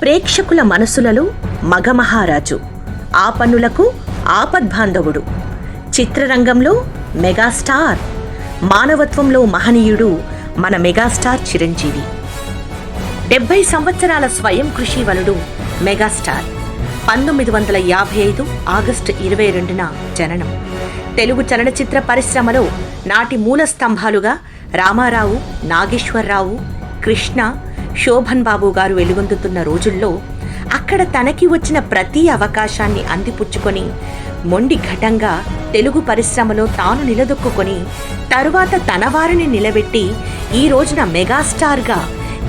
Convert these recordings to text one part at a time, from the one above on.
ప్రేక్షకుల మనసులలో మగమహారాజు ఆపన్నులకు ఆపద్బాంధవుడు చిత్రరంగంలో మెగాస్టార్ మానవత్వంలో మహనీయుడు మన మెగాస్టార్ చిరంజీవి. డెబ్బై సంవత్సరాల స్వయం కృషి వలుడు మెగాస్టార్. పంతొమ్మిది వందల యాభై ఐదు ఆగస్టు ఇరవై రెండున జననం. తెలుగు చలనచిత్ర పరిశ్రమలో నాటి మూల స్తంభాలుగా రామారావు నాగేశ్వరరావు కృష్ణ శోభన్ బాబు గారు వెలుగొందుతున్న రోజుల్లో అక్కడ తనకి వచ్చిన ప్రతి అవకాశాన్ని అందిపుచ్చుకొని మొండి ఘటంగా తెలుగు పరిశ్రమలో తాను నిలదొక్కుకొని తరువాత తన వారిని నిలబెట్టి ఈ రోజున మెగాస్టార్గా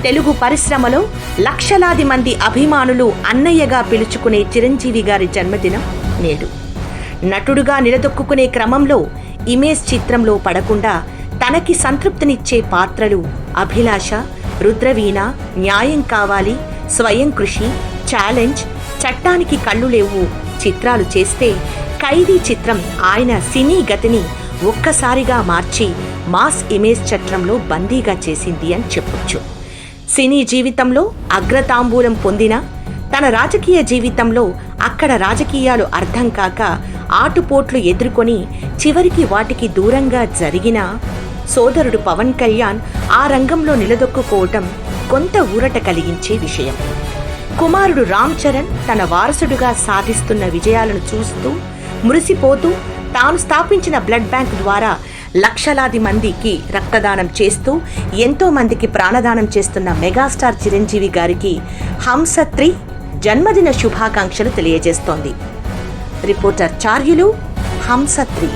తెలుగు పరిశ్రమలో లక్షలాది మంది అభిమానులు అన్నయ్యగా పిలుచుకునే చిరంజీవి గారి జన్మదినం నేడు. నటుడుగా నిలదొక్కునే క్రమంలో ఇమేజ్ చిత్రంలో పడకుండా తనకి సంతృప్తినిచ్చే పాత్రలు అభిలాష రుద్రవీణ న్యాయం కావాలి స్వయం కృషి ఛాలెంజ్ చట్టానికి కళ్ళు లేవు చిత్రాలు చేస్తే ఖైదీ చిత్రం ఆయన సినీ గతిని ఒక్కసారిగా మార్చి మాస్ ఇమేజ్ చట్రంలో బందీగా చేసింది అని చెప్పొచ్చు. సినీ జీవితంలో అగ్రతాంబూలం పొందిన తన రాజకీయ జీవితంలో అక్కడ రాజకీయాలు అర్థం కాక ఆటుపోట్లు ఎదుర్కొని చివరికి వాటికి దూరంగా జరిగిన సోదరుడు పవన్ కళ్యాణ్ ఆ రంగంలో నిలదొక్కుకోవటం కొంత ఊరట కలిగించే విషయం. కుమారుడు రామ్ చరణ్ తన వారసుడుగా సాధిస్తున్న విజయాలను చూస్తూ మురిసిపోతూ తాను స్థాపించిన బ్లడ్ బ్యాంక్ ద్వారా లక్షలాది మందికి రక్తదానం చేస్తూ ఎంతో మందికి ప్రాణదానం చేస్తున్న మెగాస్టార్ చిరంజీవి గారికి హంసత్రి జన్మదిన శుభాకాంక్షలు తెలియజేస్తోంది. రిపోర్టర్ చార్యులు హంసత్రి.